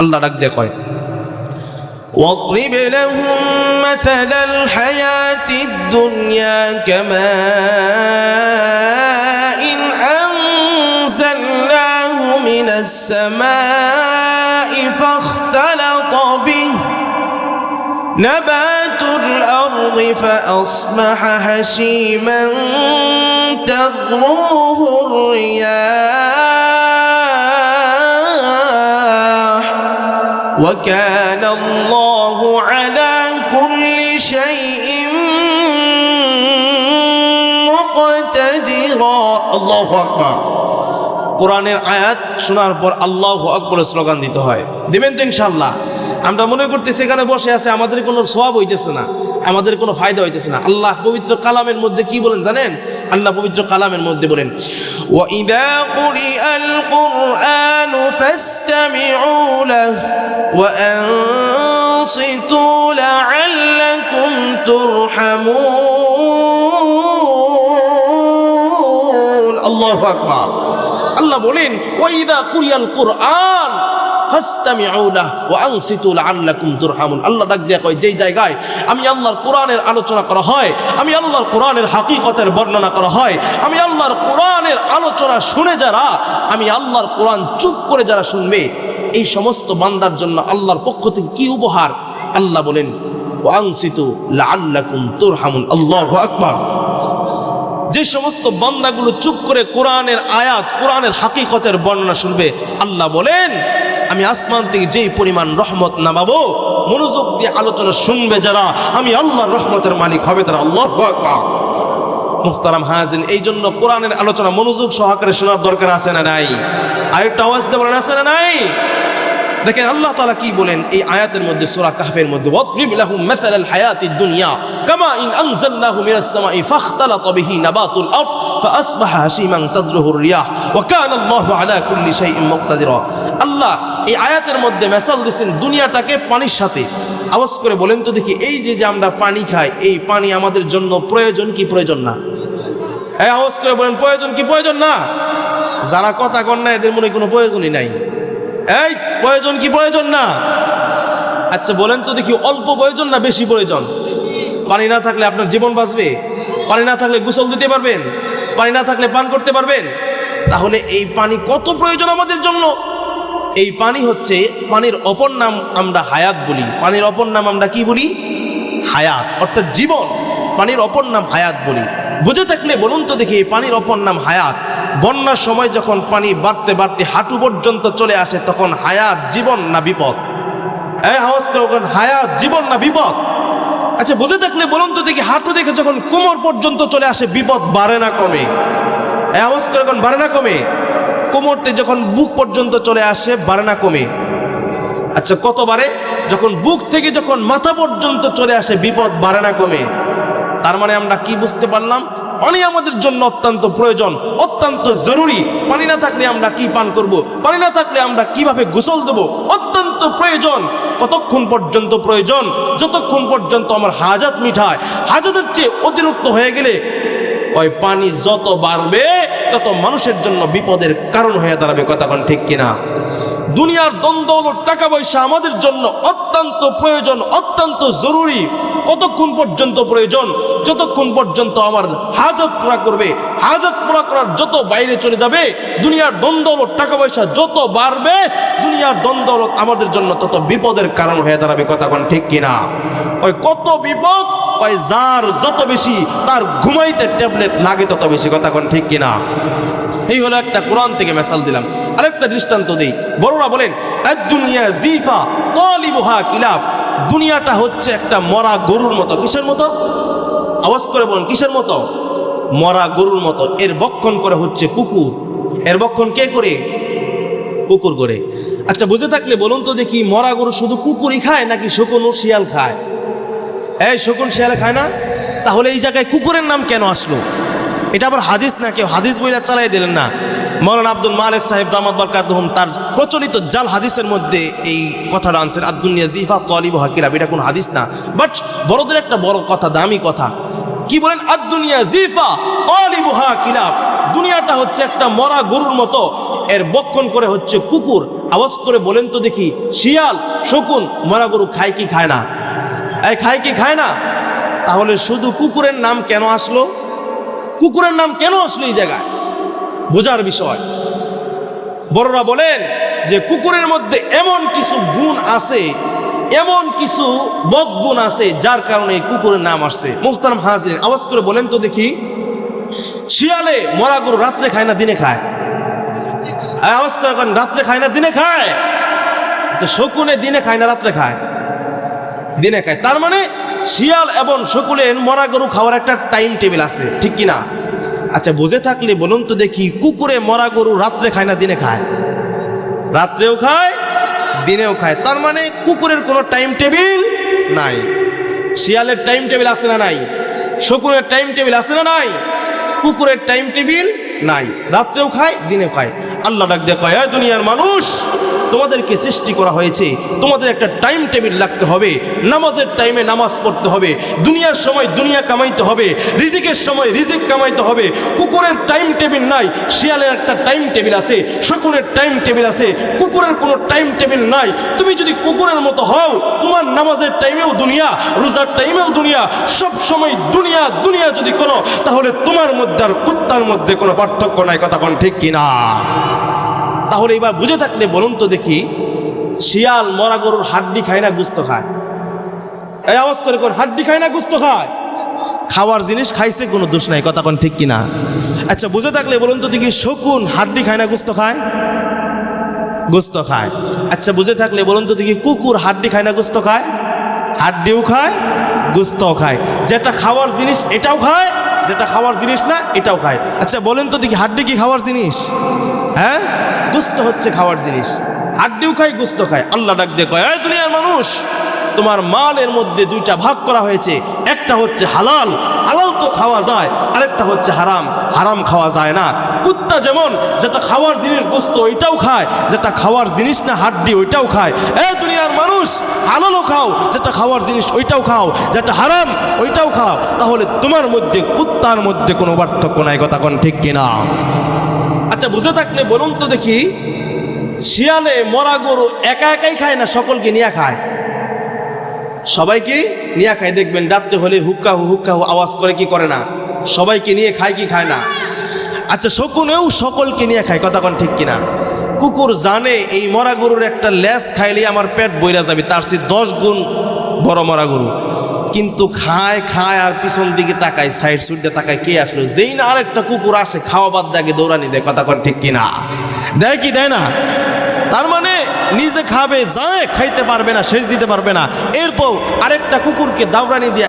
আল্লাহ ডাক দিয়ে কয় واضرب لهم مثل الحياة الدنيا كماء إن أنزلناه من السماء فاختلط به نبات الأرض فأصبح هشيما تذروه الرياح وكان الله على كل شيء مقتدرا আল্লাহ আকবার কোরআনের আয়াত শোনার পর আল্লাহ আকবরের স্লোগান দিতে হয় দেবেন তো ইনশাল্লাহ আমরা মনে করতেছি এখানে বসে আছে আমাদের কোনো সওয়াব হইতেছে না আমাদের কোনো ফায়দা হইতেছে না আল্লাহ পবিত্র কালামের মধ্যে কি বলেন জানেন আল্লাহ পবিত্র কালামের মধ্যে বলেন وإذا قرئ القرآن فاستمعوا له وأنصتوا لعلكم ترحمون আল্লাহ আকবার আল্লাহ বলেন ওয়াইদা কুরিয়াল কোরআন আল্লাহ যেই জায়গায় আমি আলোচনা করা হয়, আমি কোরআনের হাকিকতের বর্ণনা করা হয়, আমি আল্লাহর আলোচনা শুনে যারা, আমি আল্লাহর চুপ করে যারা শুনবে, এই সমস্ত বান্দার জন্য আল্লাহর পক্ষ থেকে কি উপহার? আল্লাহ বলেন যে সমস্ত বান্দাগুলো চুপ করে কোরআনের আয়াত, কোরআনের হাকিকতের বর্ণনা শুনবে, আল্লাহ বলেন আমি আসমান থেকে যেই পরিমাণ রহমত নামাবো, মনোযোগ দিয়ে আলোচনা শুনবে যারা, আমি আল্লাহ রহমতের মালিক হবে তারা আল্লাহ মুখতারাম হাজিন এই জন্য কোরআনের আলোচনা মনোযোগ সহকারে শোনার দরকার আছে না নাই? আরেকটা আওয়াজ দেওয়ার আছে না নাই? দেখেন আল্লাহ তালা কি বলেন? এই আয়াতের মধ্যে, সোরা কাহফের মধ্যে দুনিয়া আল্লাহু এই আয়াতের মধ্যে মেসাল দিয়েছেন দুনিয়াটাকে পানির সাথে। আওয়াজ করে বলেন তো দেখি, এই যে যে আমরা পানি খাই, এই পানি আমাদের জন্য প্রয়োজন কি প্রয়োজন না? আওয়াজ করে বলেন, প্রয়োজন কি প্রয়োজন না? যারা কথা কন না, এদের মনে কোনো প্রয়োজনই নাই। এই, প্রয়োজন কি প্রয়োজন না? আচ্ছা বলেন তো দেখি, অল্প প্রয়োজন না বেশি প্রয়োজন? পানি না থাকলে আপনার জীবন বাঁচবে? পানি না থাকলে গোসল দিতে পারবেন? পানি না থাকলে পান করতে পারবেন? তাহলে এই পানি কত প্রয়োজন আমাদের জন্য? এই পানি হচ্ছে পানির অপর নাম আমরা হায়াত বলি। পানির অপর নাম আমরা কি বলি? হায়াত, অর্থাৎ জীবন। পানির অপর নাম হায়াত বলি। বুঝে থাকলে বলুন তো দেখি, এই পানির অপর নাম হায়াত। বন্যার সময় যখন পানি বাড়তে বাড়তে হাঁটু পর্যন্ত চলে আসে, তখন হায়াত জীবন না বিপদ? হায়াত জীবন না বিপদ? আচ্ছা বুঝে থাকলে বলুন তো দেখি, হাঁটু দেখে যখন কোমর পর্যন্ত চলে আসে, বিপদ বাড়ে না কমে? এই যখন বাড়ে না কমে? কোমরতে যখন বুক পর্যন্ত চলে আসে, বাড়ে না কমে? আচ্ছা কত বাড়ে? যখন বুক থেকে যখন মাথা পর্যন্ত চলে আসে, বিপদ বাড়ে না কমে? তার মানে আমরা কি বুঝতে পারলাম? পানি আমাদের জন্য অত্যন্ত প্রয়োজন, অত্যন্ত জরুরি। পানি না থাকলে আমরা কি পান করব? পানি না থাকলে আমরা কীভাবে গোসল দেব? অত্যন্ত প্রয়োজন, কতক্ষণ পর্যন্ত প্রয়োজন? যতক্ষণ পর্যন্ত আমার হাজাত মিঠায়, হাজাতের চেয়ে অতিরিক্ত হয়ে গেলে, ওই পানি যত বাড়বে, তত মানুষের জন্য বিপদের কারণ হয়ে দাঁড়াবে কথাক্ষণ ঠিক কিনা? দুনিয়ার দ্বন্দ্ব টাকা পয়সা আমাদের জন্য অত্যন্ত প্রয়োজন, অত্যন্ত জরুরি। কতক্ষণ পর্যন্ত প্রয়োজন? যতক্ষণ পর্যন্ত আমার হাজত পুরা করবে, হাজত পুরা করার যত বাইরে চলে যাবে, দুনিয়ার দ্বন্দ্ব টাকা পয়সা যত বাড়বে, দুনিয়ার দ্বন্দ্ব আমাদের জন্য তত বিপদের কারণ হয়ে দাঁড়াবে কথাক্ষণ ঠিক কিনা? ওই কত বিপদ, ওই যার যত বেশি, তার ঘুমাইতে ট্যাবলেট লাগে তত বেশি কথাক্ষণ ঠিক কিনা? এই হলো একটা কোরআন থেকে মেসাল দিলাম। আরেকটা দৃষ্টান্ত দেই। বড়রা বলেন দুনিয়া জিফা কিলাব। দুনিয়াটা হচ্ছে একটা মরা গরুর মতো। কিসের মতো? আওয়াজ করে বলুন, কিসের মতো? মরা গরুর মতো। এর বক্ষণ করে হচ্ছে কুকুর। এর বক্ষণ কে করে? কুকুর করে। আচ্ছা বুঝে থাকলে বলুন তো দেখি, মরা গরু শুধু কুকুরই খায় নাকি শকুন ও শিয়াল খায়? এই, শকুন শিয়াল খায় না? তাহলে এই জায়গায় কুকুরের নাম কেন আসলো? এটা আবার হাদিস না? কেউ হাদিস বইলা চালাই দিলেন না। মৌলানা আব্দুল মালিক সাহেব দামাদ বারকাতহম তার প্রচলিত জাল হাদিসের মধ্যে এই কথাটা আনছেন আব্দুনিয়া জিফা তলিব হাকিরাব এটা কোনো হাদিস না। বাট বড়দের একটা বড় কথা, দামি কথা। কি বলেন? আদুনিয়া জিফা তলিব হাকিরাব দুনিয়াটা হচ্ছে একটা মরা গরুর মতো। এর বক্ষণ করে হচ্ছে কুকুর। আওয়াজ করে বলেন তো দেখি, শিয়াল, শকুন, মরা গরু খায় কি খায় না? এই খায় কি খায় না? তাহলে শুধু কুকুরের নাম কেন আসলো? কুকুরের নাম কেন আসলো এই জায়গায়? বোঝার বিষয়। বড়রা বলেন যে কুকুরের মধ্যে এমন কিছু গুণ আছে এমন কিছু বদগুণ আছে যার কারণে কুকুরের নাম আসছে। মুখতারাম হাজরিন আওয়াজ করে বলেন তো দেখি। শিয়ালে মরা গরু রাত্রে খায় না দিনে খায়? আওয়াজ করে কন, রাত্রে খায় না দিনে খায়? তো শকুনে দিনে খায় না রাত্রে খায়? দিনে খায়। তার মানে শিয়াল এবং শকুলের মরা গরু খাওয়ার একটা টাইম টেবিল আছে ঠিক কি না আচ্ছা বুঝে থাকলে বলুন তো দেখি, কুকুরে মরা গরু রাত্রে খায় না দিনে খায়? রাত্রেও খায়, দিনেও খায়। তার মানে কুকুরের কোনো টাইম টেবিল নাই। শিয়ালের টাইম টেবিল আছে না নাই? শকুনের টাইম টেবিল আছে না নাই? কুকুরের টাইম টেবিল নাই। রাত্রেও খায়, দিনেও খায়। আল্লাহ ডাক দিয়ে কয় দুনিয়ার মানুষ, তোমাদেরকে সৃষ্টি করা হয়েছে, তোমাদের একটা টাইম টেবিল লাগতে হবে, নামাজের টাইমে নামাজ পড়তে হবে, দুনিয়ার সময় দুনিয়া কামাইতে হবে, রিজিকের সময় রিজিক কামাইতে হবে, কুকুরের টাইম টেবিল নাই, শিয়ালের একটা টাইম টেবিল আছে, শকুনের টাইম টেবিল আছে, কুকুরের কোনো টাইম টেবিল নাই, তুমি যদি কুকুরের মতো হও, তোমার নামাজের টাইমেও দুনিয়া, রোজার টাইমেও দুনিয়া, সব সময় দুনিয়া দুনিয়া যদি কোনো, তাহলে তোমার মধ্যে আর কুত্তার মধ্যে কোনো পার্থক্য নাই, কথা কোন ঠিক কিনা? তাহলে এবার বুঝে থাকলে বলুন তো দেখি, শিয়াল মরা গরুর হাড্ডি খায় না, গুস্ত খায়? এই আওয়াজ করে হাড্ডি খায় না, গুস্ত খায়? খাওয়ার জিনিস খাইছে, কোনো দোষ নাই, কথা কোন ঠিক কিনা? আচ্ছা বুঝে থাকলে বলুন তো দেখি, শকুন হাড্ডি খায় না, গুস্ত খায়? গোস্ত খায়। আচ্ছা বুঝে থাকলে বলুন তো দেখি, কুকুর হাড্ডি খায় না, গোস্ত খায়? হাড্ডিও খায়, গোস্তও খায়। যেটা খাওয়ার জিনিস এটাও খায়, যেটা খাওয়ার জিনিস না, এটাও খায়। আচ্ছা বলেন তো দেখি, হাড্ডি কি খাওয়ার জিনিস? হ্যাঁ? গোস্ত হচ্ছে খাওয়ার জিনিস। হাড্ডিও খায়, গুস্ত খায়। আল্লাহ ডাক দিয়ে কয়, "এই দুনিয়ার মানুষ, তোমার মালের মধ্যে দুইটা ভাগ করা হয়েছে। একটা হচ্ছে হালাল হালাল তো খাওয়া যায়, আরেকটা হচ্ছে হারাম। হারাম খাওয়া যায় না। কুত্তা যেমন, যেটা খাওয়ার জিনিস গোস্ত, ওইটাও খায়। যেটা খাওয়ার জিনিস না, হাড্ডি, ওইটাও খায়। এ দুনিয়ার মানুষ, হালালও খাও, যেটা খাওয়ার জিনিস, ওইটাও খাও। যেটা হারাম, ওইটাও খাও। তাহলে তোমার মধ্যে, কুত্তার মধ্যে কোনো পার্থক্য নাই, কথা কোন ঠিক কিনা? আচ্ছা বুঝে থাকলে বলুন তো দেখি, শিয়ালে মরা গরু একা একাই খায় না সকলকে নিয়ে খায়? সবাইকে নিয়ে খায়, দেখবেন রাত্রে হলে হুক্কা হু হুক্কা হু আওয়াজ করে কি করে না? সবাইকে নিয়ে খায় কি খায় না? আচ্ছা শকুনেও সকলকে নিয়ে খায়, কথা কোন ঠিক কিনা? কুকুর জানে এই মরা গরুর একটা ল্যাস খাইলে আমার পেট বইরা যাবে, তার সে দশ গুণ বড় মরা গরু। কিন্তু খায় খায় আর পিছন দিকে তাকায় সাইড সুইড দিয়ে তাকায়, কে আসলো? যেই না আরেকটা কুকুর আসে, খাওয়া বাদ দেখে দৌড়ানি দেয়, কথা কর ঠিক কিনা? দেয় কি, দেয় না? তার মানে নিজে খাবে, যায়, খাইতে পারবে না শেষ দিতে পারবে না। এরপর আরেকটা কুকুরকে দাউরানি দিয়ে